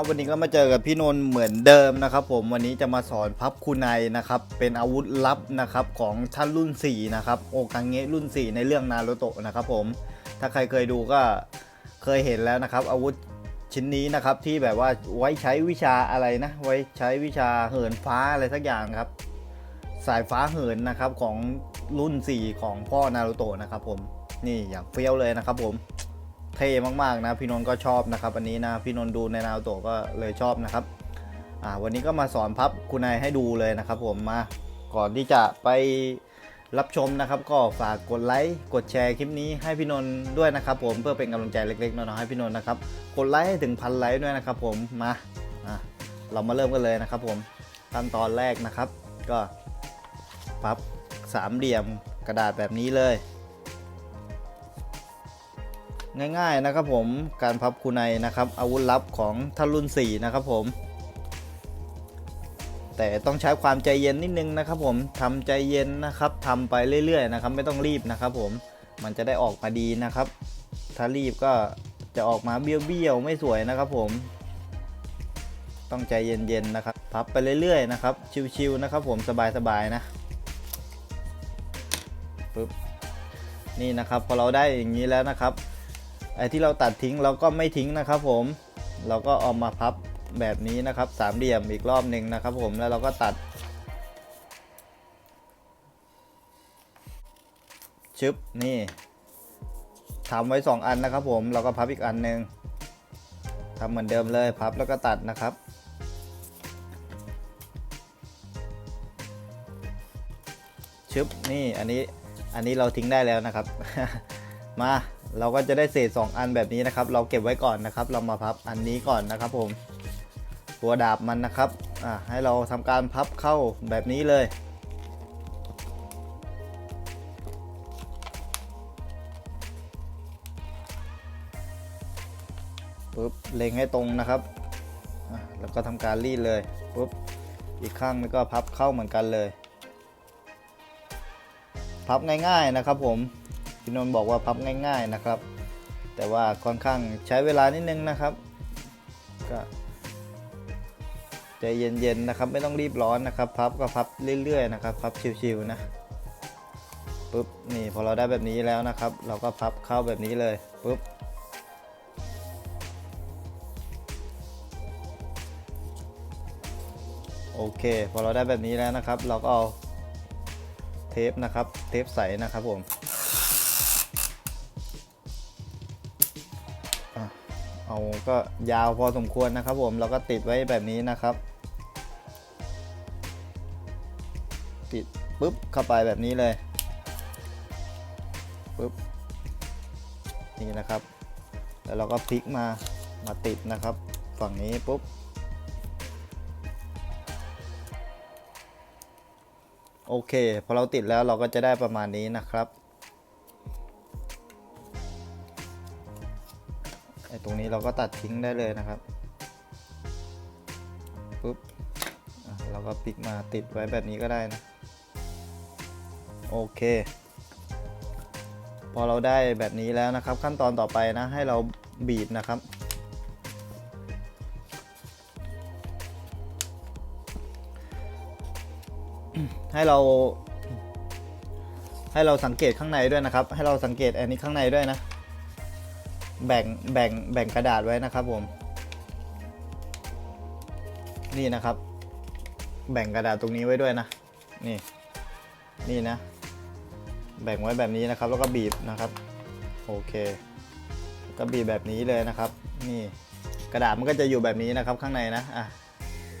ครับวันนี้ก็มาเจอกับพี่นนท์เหมือนเดิมนะครับ ผมวันนี้จะมาสอนพับคูไนนะครับเป็นอาวุธลับนะครับของท่านรุ่น4นะครับโอกังเงะรุ่น 4 ในเรื่องนารูโตะนะครับผมถ้าใครเคยดูก็เคยเห็นแล้วนะครับ อาวุธชิ้นนี้นะครับที่แบบว่าไว้ใช้วิชาอะไรนะไว้ใช้วิชาเหินฟ้าอะไรสักอย่างครับ สายฟ้าเหินนะครับของรุ่น 4 ของพ่อนารูโตะนะครับผมนี่อย่างเฟี้ยวเลยนะครับผม เท่มากๆนะพี่นนท์ก็ชอบนะครับอันนี้นะพี่นนท์ดูในนารูโตก็เลยชอบนะครับอ่าวันนี้ก็มาสอนพับคุณนายให้ดูเลยนะครับผมมาก่อนที่จะไปรับชมนะครับก็ฝากกดไลค์กดแชร์คลิปนี้ให้พี่นนท์ด้วยนะครับผมเพื่อเป็นกำลังใจเล็กๆน้อยๆให้พี่นนท์นะครับกดไลค์ให้ถึงพันไลค์ด้วยนะครับผมมาเรามาเริ่มกันเลยนะครับผมขั้นตอนแรกนะครับ ก็พับสามเหลี่ยมกระดาษแบบนี้เลย ง่าย ๆนะครับผมการพับคูไนนะครับอาวุธลับของท่านรุ่น 4 นะครับผม แต่ต้องใช้ความใจเย็นนิดนึงนะครับผมทำใจเย็นนะครับทำไปเรื่อยๆนะครับไม่ต้องรีบนะครับผมมันจะได้ออกมาดีนะครับ ถ้ารีบก็จะออกมาเบี้ยวๆไม่สวยนะครับผม ต้องใจเย็นๆนะครับ พับไปเรื่อยๆนะครับชิวๆนะครับผมสบายๆนะปึ๊บนี่นะครับพอเราได้อย่างนี้แล้วนะครับ ไอ้ที่เราตัดทิ้งเราก็ไม่ทิ้งนะครับผม เราก็เอามาพับแบบนี้นะครับสามเหลี่ยมอีกรอบหนึ่งนะครับผมแล้วเราก็ตัดชึบนี่ทำไว้ 2 อันนะครับผมเราก็พับอีกอันหนึ่งทำเหมือนเดิมเลยพับแล้วก็ตัดนะครับ ชึบนี่อันนี้อันนี้เราทิ้งได้แล้วนะครับ มา เราก็จะได้เศษ 2 อันแบบนี้นะครับ เราเก็บไว้ก่อนนะครับ เรามาพับอันนี้ก่อนนะครับผมตัวดาบมันนะครับอ่าให้เราทำการพับเข้าแบบนี้เลย ปุ๊บ เล็งให้ตรงนะครับแล้วก็ทำการรีดเลยปุ๊บ อีกข้างนึงก็พับเข้าเหมือนกันเลย พับง่ายๆนะครับผม พี่นนท์บอกว่าพับง่าย ๆนะครับ แต่ว่าค่อนข้างใช้เวลานิดนึงนะครับก็ใจเย็นๆนะครับ ไม่ต้องรีบร้อนนะครับ พับก็พับเรื่อยๆนะครับ พับชิวๆนะปุ๊บนี่พอเราได้แบบนี้แล้วนะครับ เราก็พับเข้าแบบนี้เลยปุ๊บโอเค พอเราได้แบบนี้แล้วนะครับ เราก็เอาเทปนะครับ เทปใสนะครับผม เอาก็ยาวพอสมควรนะครับผมเราก็ติดไว้แบบนี้นะครับ ติดปุ๊บเข้าไปแบบนี้เลยปุ๊บนี่นะครับ แล้วเราก็พลิกมามาติดนะครับ ฝั่งนี้ปุ๊บโอเคพอเราติดแล้วเราก็จะได้ประมาณนี้นะครับ ไอ้ตรงนี้เราก็ตัดทิ้งได้เลยนะครับปุ๊บเราก็พลิกมาติดไว้แบบนี้ก็ได้นะ โอเค พอเราได้แบบนี้แล้วนะครับ ขั้นตอนต่อไปนะ ให้เราบีบนะครับ ให้เรา ให้เราสังเกตข้างในด้วยนะครับ ให้เราสังเกตอันนี้ข้างในด้วยนะ แบ่งแบ่งแบ่งกระดาษไว้นะครับผม นี่นะครับ แบ่งกระดาษตรงนี้ไว้ด้วยนะ นี่ นี่นะ แบ่งไว้แบบนี้นะครับ แล้วก็บีบนะครับ โอเค ก็บีบแบบนี้เลยนะครับ นี่กระดาษมันก็จะอยู่แบบนี้นะครับข้างในนะ อะ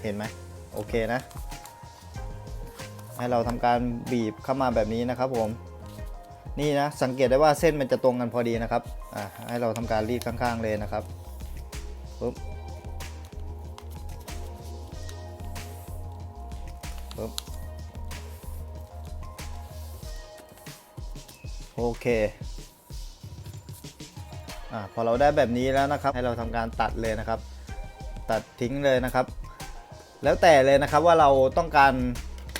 เห็นไหมโอเคนะ ให้เราทำการบีบเข้ามาแบบนี้นะครับผม นี่นะ สังเกตได้ว่าเส้นมันจะตรงกันพอดีนะครับอ่าให้เราทำการรีดข้างๆเลยนะครับปุ๊บปุ๊บโอเคอ่าพอเราได้แบบนี้แล้วนะครับ ให้เราทำการตัดเลยนะครับ ตัดทิ้งเลยนะครับ แล้วแต่เลยนะครับว่าเราต้องการ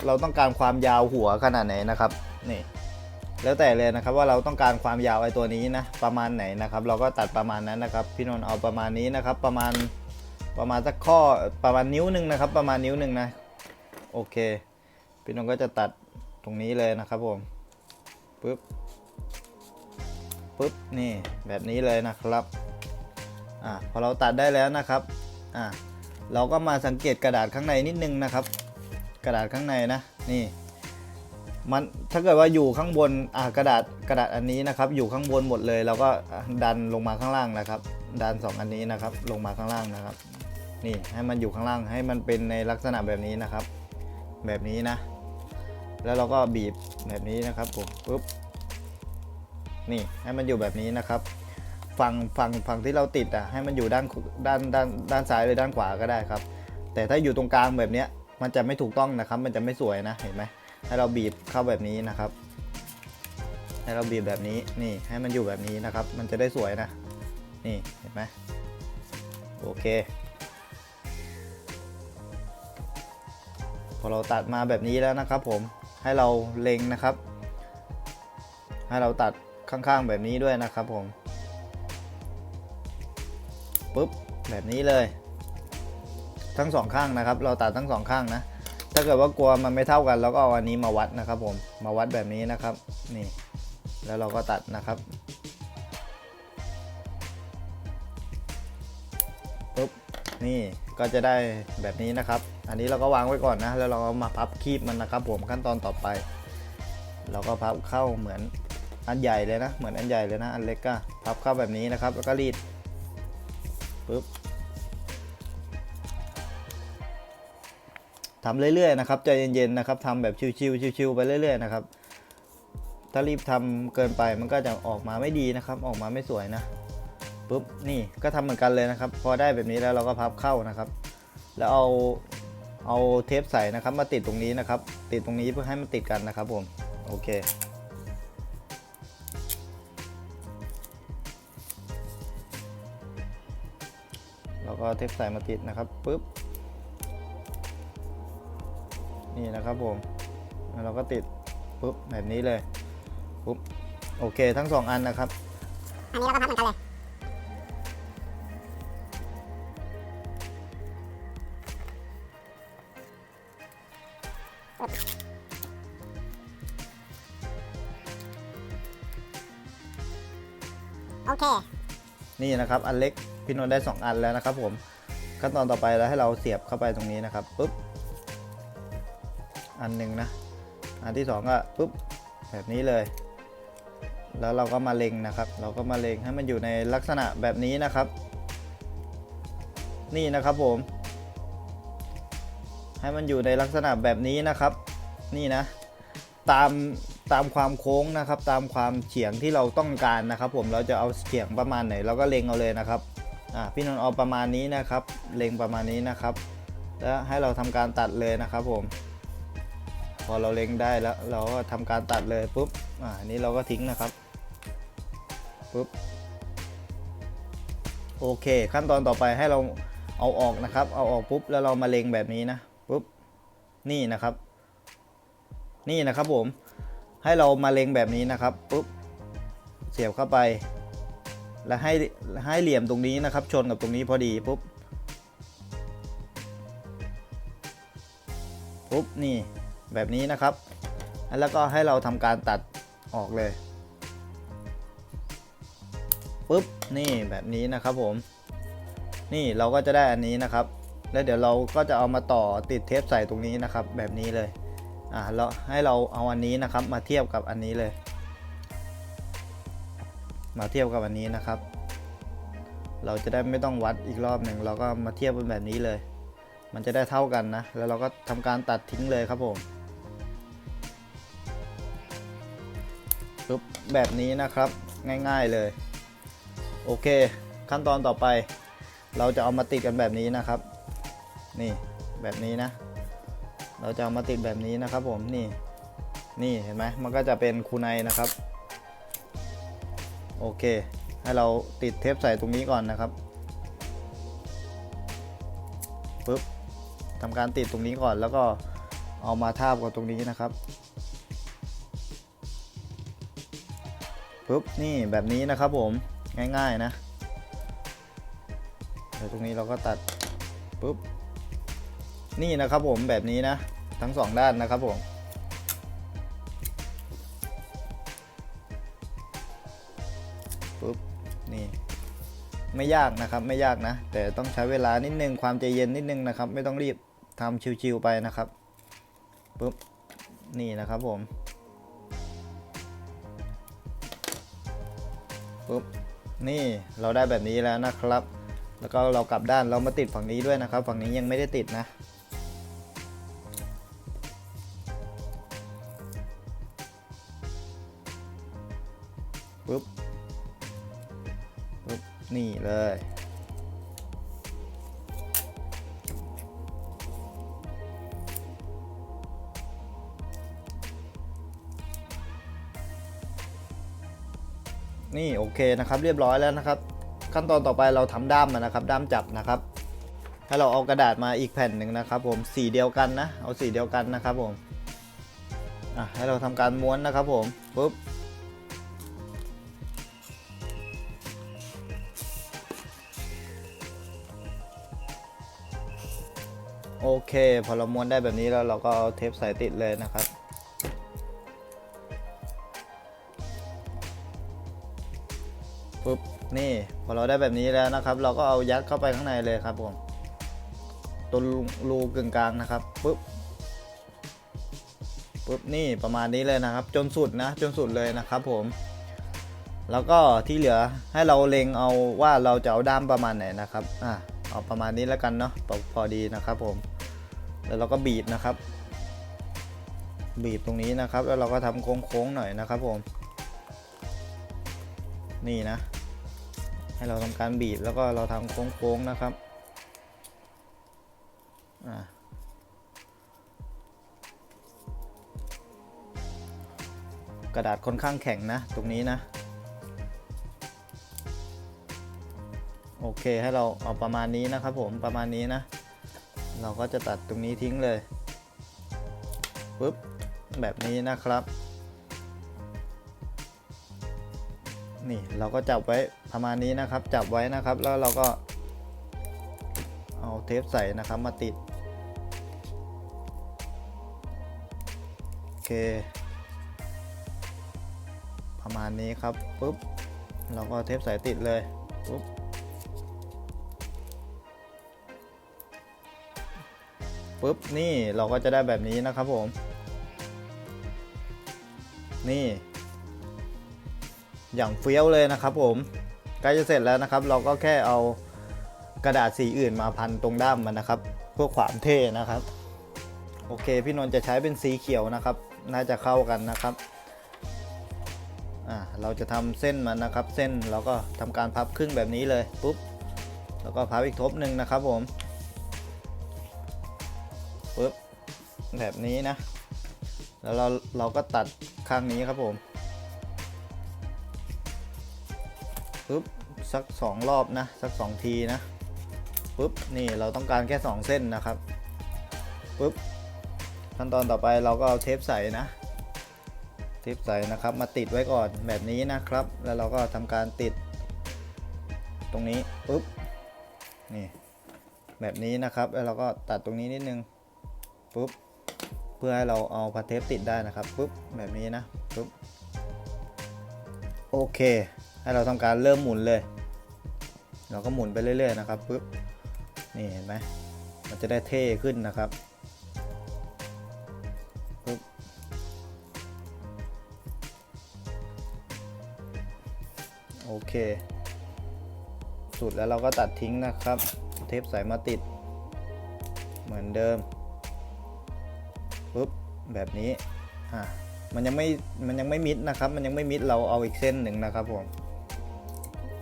เราต้องการความยาวหัวขนาดไหนนะครับนี่ แล้วแต่เลยนะครับว่าเราต้องการความยาวไอ้ตัวนี้นะประมาณไหนนะครับ เราก็ตัดประมาณนั้นนะครับ พี่นนท์เอาประมาณนี้นะครับ ประมาณประมาณสักข้อประมาณนิ้วหนึ่งนะครับ ประมาณนิ้วหนึ่งนะโอเค พี่นนท์ก็จะตัดตรงนี้เลยนะครับผมปึ๊บปึ๊บนี่แบบนี้เลยนะครับอ่าพอเราตัดได้แล้วนะครับอ่าเราก็มาสังเกตกระดาษข้างในนิดนึงนะครับ กระดาษข้างในนะนี่ มันถ้าเกิดว่าอยู่ข้างบนอ่ากระดาษกระดาษอันนี้นะครับ อยู่ข้างบนหมดเลยเราก็ดันลงมาข้างล่างนะครับ ดันสองอันนี้นะครับ ลงมาข้างล่างนะครับ นี่ให้มันอยู่ข้างล่างให้มันเป็นในลักษณะแบบนี้นะครับ แบบนี้นะ แล้วเราก็บีบแบบนี้นะครับผมปุ๊บนี่ให้มันอยู่แบบนี้นะครับฝั่งฝั่งฝั่งที่เราติดอะให้มันอยู่ด้านด้านด้านด้านซ้ายหรือด้านขวาก็ได้ครับ แต่ถ้าอยู่ตรงกลางแบบเนี้ยมันจะไม่ถูกต้องนะครับ มันจะไม่สวยนะเห็นไหม ให้เราบีบเข้าแบบนี้นะครับ ให้เราบีบแบบนี้นี่ให้มันอยู่แบบนี้นะครับ มันจะได้สวยนะนี่เห็นไหมโอเค พอเราตัดมาแบบนี้แล้วนะครับ ผมให้เราเล็งนะครับ ให้เราตัดข้างๆแบบนี้ด้วยนะครับผมปุ๊บแบบนี้เลย ทั้งสองข้างนะครับ เราตัดทั้งสองข้างนะ ถ้าเกิดว่ากลัวมันไม่เท่ากันเราก็เอาอันนี้มาวัดนะครับ ผมมาวัดแบบนี้นะครับนี่ แล้วเราก็ตัดนะครับปุ๊บนี่ก็จะได้แบบนี้นะครับ อันนี้เราก็วางไว้ก่อนนะ แล้วเราก็มาพับคีบมันนะครับ ผมขั้นตอนต่อไป เราก็พับเข้าเหมือนอันใหญ่เลยนะ เหมือนอันใหญ่เลยนะ อันเล็กก็พับเข้าแบบนี้นะครับ แล้วก็รีดปุ๊บ ทำเรื่อยๆนะครับใจเย็นๆนะครับทำแบบชิวๆชิวๆไปเรื่อยๆนะครับ ถ้ารีบทำเกินไปมันก็จะออกมาไม่ดีนะครับ ออกมาไม่สวยนะปุ๊บนี่ก็ทำเหมือนกันเลยนะครับ พอได้แบบนี้แล้วเราก็พับเข้านะครับ แล้วเอาเอาเทปใส่นะครับ มาติดตรงนี้นะครับ ติดตรงนี้เพื่อให้มันติดกันนะครับผมโอเคแล้วก็เทปใส่มาติดนะครับปุ๊บ นี่นะครับผมแล้วเราก็ติดปุ๊บแบบนี้เลยปุ๊บโอเคทั้งสองอันนะครับอันนี้เราก็พับเหมือนกันเลยโอเค นี่นะครับอันเล็กพี่นนท์ได้ 2 อันแล้วนะครับผมขั้นตอนต่อไปแล้วให้เราเสียบเข้าไปตรงนี้นะครับปุ๊บ อันหนึ่งนะ อันที่ 2 ก็ปุ๊บแบบนี้เลย แล้วเราก็มาเล็งนะครับ เราก็มาเล็งให้มันอยู่ในลักษณะแบบนี้นะครับ นี่นะครับผม ให้มันอยู่ในลักษณะแบบนี้นะครับ นี่นะ ตามตามความโค้งนะครับ ตามความเฉียงที่เราต้องการนะครับ ผมเราจะเอาเฉียงประมาณไหนเราก็เล็งเอาเลยนะครับอ่าพี่นนท์เอาประมาณนี้นะครับ เล็งประมาณนี้นะครับ แล้วให้เราทำการตัดเลยนะครับผม พอเราเล็งได้แล้วเราก็ทำการตัดเลยปุ๊บอ่านนี้เราก็ทิ้งนะครับปุ๊บโอเค ขั้นตอนต่อไปให้เราเอาออกนะครับ เอาออกปุ๊บแล้วเรามาเล็งแบบนี้นะปุ๊บนี่นะครับ นี่นะครับผมให้เรามาเล็งแบบนี้นะครับปุ๊บเสียบเข้าไป แล้วให้ให้เหลี่ยมตรงนี้นะครับ ชนกับตรงนี้พอดีปุ๊บปุ๊บนี่ แบบนี้นะครับ แล้วก็ให้เราทำการตัดออกเลยปุ๊บนี่แบบนี้นะครับผม นี่เราก็จะได้อันนี้นะครับ แล้วเดี๋ยวเราก็จะเอามาต่อติดเทปใส่ตรงนี้นะครับ แบบนี้เลยอ่าเราให้เราเอาอันนี้นะครับ มาเทียบกับอันนี้เลย มาเทียบกับอันนี้นะครับ เราจะได้ไม่ต้องวัดอีกรอบหนึ่งเราก็มาเทียบเป็นแบบนี้เลย มันจะได้เท่ากันนะ แล้วเราก็ทำการตัดทิ้งเลยครับผม ปุ๊บแบบนี้นะครับง่ายๆเลย โอเค ขั้นตอนต่อไป เราจะเอามาติดกันแบบนี้นะครับ นี่แบบนี้นะ เราจะเอามาติดแบบนี้นะครับ ผมนี่นี่เห็นไหมมันก็จะเป็นคูไนนะครับ โอเค ให้เราติดเทปใส่ตรงนี้ก่อนนะครับปึ๊บทำการติดตรงนี้ก่อนแล้วก็เอามาทาบกับตรงนี้นะครับ ปึ๊บนี่แบบนี้นะครับผมง่ายๆนะแล้วตรงนี้เราก็ตัดปุ๊บนี่นะครับผมแบบนี้นะ ทั้งสองด้านนะครับผมปุ๊บนี่ไม่ยากนะครับไม่ยากนะ แต่ต้องใช้เวลานิดนึงความใจเย็นนิดนึงนะครับ ไม่ต้องรีบทำชิวๆไปนะครับปุ๊บนี่นะครับผม ปุ๊บนี่เราได้แบบนี้แล้วนะครับ แล้วก็เรากลับด้านเรามาติดฝั่งนี้ด้วยนะครับ ฝั่งนี้ยังไม่ได้ติดนะ ปุ๊บปุ๊บนี่เลย นี่โอเคนะครับเรียบร้อยแล้วนะครับ ขั้นตอนต่อไปเราทำด้ามมานะครับ ด้ามจับนะครับให้เราเอากระดาษมาอีกแผ่นหนึ่งนะครับผมสีเดียวกันนะเอาสีเดียวกันนะครับผมอะให้เราทำการม้วนนะครับผมปุ๊บโอเค พอเราม้วนได้แบบนี้แล้วเราก็เอาเทปใส่ติดเลยนะครับ พอเราได้แบบนี้แล้วนะครับ เราก็เอายัดเข้าไปข้างในเลยครับผมตัวรูกึ่งกลางนะครับปุ๊บปุ๊บนี่ประมาณนี้เลยนะครับ จนสุดนะ จนสุดเลยนะครับผม แล้วก็ที่เหลือให้เราเล็งเอาว่าเราจะเอาด้ามประมาณไหนนะครับอะเอาประมาณนี้แล้วกันเนาะพอพอดีนะครับผมแล้วเราก็บีบนะครับ บีบตรงนี้นะครับ แล้วเราก็ทำโค้งๆหน่อยนะครับผม นี่นะ ให้เราทำการบีบแล้วก็เราทำโค้งๆนะครับกระดาษค่อนข้างแข็งนะ ตรงนี้นะ โอเคให้เราเอาประมาณนี้นะครับผมประมาณนี้นะ เราก็จะตัดตรงนี้ทิ้งเลยปุ๊บแบบนี้นะครับ นี่เราก็จับไว้ ประมาณนี้นะครับจับไว้นะครับแล้วเราก็เอาเทปใส่นะครับมาติดโอเค ประมาณนี้ครับปุ๊บเราก็เทปใส่ติดเลยปุ๊บปุ๊บนี่เราก็จะได้แบบนี้นะครับผม นี่ อย่างเฟี้ยวเลยนะครับผม ใกล้จะเสร็จแล้วนะครับ เราก็แค่เอากระดาษสีอื่นมาพันตรงด้ามมันนะครับ เพื่อความเท่นะครับ โอเค พี่นนท์จะใช้เป็นสีเขียวนะครับ น่าจะเข้ากันนะครับอ่าเราจะทำเส้นมันนะครับ เส้นเราก็ทำการพับครึ่งแบบนี้เลยปุ๊บแล้วก็พับอีกทบหนึ่งนะครับผมปุ๊บแบบนี้นะ แล้วเราเราก็ตัดข้างนี้ครับผม ปุ๊บสักสองรอบนะ สักสองทีนะปุ๊บนี่เราต้องการแค่สองเส้นนะครับปุ๊บขั้นตอนต่อไปเราก็เอาเทปใสนะ เทปใสนะครับ มาติดไว้ก่อนแบบนี้นะครับ แล้วเราก็ทำการติด ตรงนี้ปุ๊บนี่แบบนี้นะครับแล้วเราก็ตัดตรงนี้นิดนึงปุ๊บเพื่อให้เราเอาพาเทปติดได้นะครับปุ๊บแบบนี้นะปุ๊บโอเค ให้เราทำการเริ่มหมุนเลย เราก็หมุนไปเรื่อยๆนะครับปุ๊บนี่เห็นไหมมันจะได้เท่ขึ้นนะครับปุ๊บโอเค สุดแล้วเราก็ตัดทิ้งนะครับ เทปใส่มาติด เหมือนเดิมปุ๊บแบบนี้อะมันยังไม่มันยังไม่มิดนะครับ มันยังไม่มิดเราเอาอีกเส้นหนึ่งนะครับผม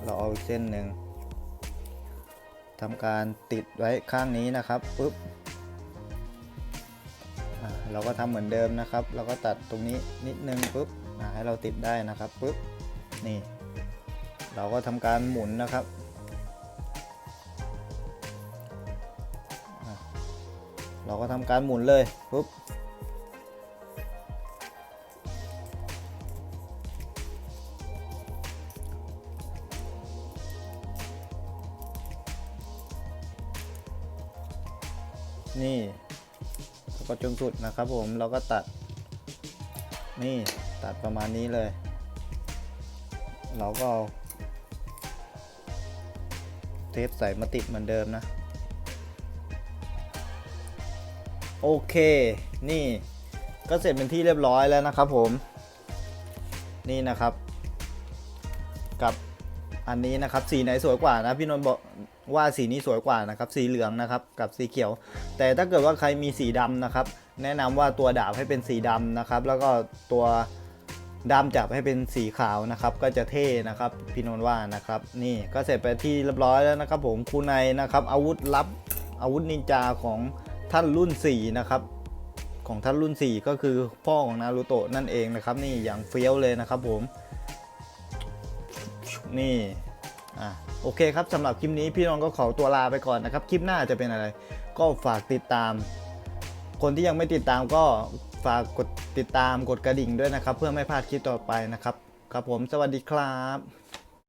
เราเอาเส้นหนึ่งทำการติดไว้ข้างนี้นะครับปุ๊บเราก็ทำเหมือนเดิมนะครับ เราก็ตัดตรงนี้นิดนึงปุ๊บให้เราติดได้นะครับปุ๊บนี่ เราก็ทำการหมุนนะครับเราก็ทำการหมุนเลยปุ๊บ สุดนะครับผมเราก็ตัด นี่ตัดประมาณนี้เลย เราก็เอาเทปใส่มาติดเหมือนเดิมนะ โอเค นี่ก็เสร็จเป็นที่เรียบร้อยแล้วนะครับผม นี่นะครับ กับอันนี้นะครับสีไหนสวยกว่านะพี่นนท์บอกว่าสีนี้สวยกว่านะครับสีเหลืองนะครับกับสีเขียว แต่ถ้าเกิดว่าใครมีสีดำนะครับ แนะนำว่าตัวดาบให้เป็นสีดำนะครับ แล้วก็ตัวดำจับให้เป็นสีขาวนะครับ ก็จะเท่นะครับพี่นนท์ว่านะครับ นี่ก็เสร็จไปที่เรียบร้อยแล้วนะครับ ผมคูไนนะครับ อาวุธลับอาวุธนินจาของท่านรุ่น4นะครับของท่านรุ่น 4 ก็คือพ่อของนารูโตะนั่นเองนะครับ นี่อย่างเฟี้ยวเลยนะครับผม นี่อะโอเคครับสำหรับคลิปนี้พี่น้องก็ขอตัวลาไปก่อนนะครับ คลิปหน้าจะเป็นอะไร ก็ฝากติดตาม คนที่ยังไม่ติดตามก็ฝากกดติดตามกดกระดิ่งด้วยนะครับ เพื่อไม่พลาดคลิปต่อไปนะครับครับผมสวัสดีครับ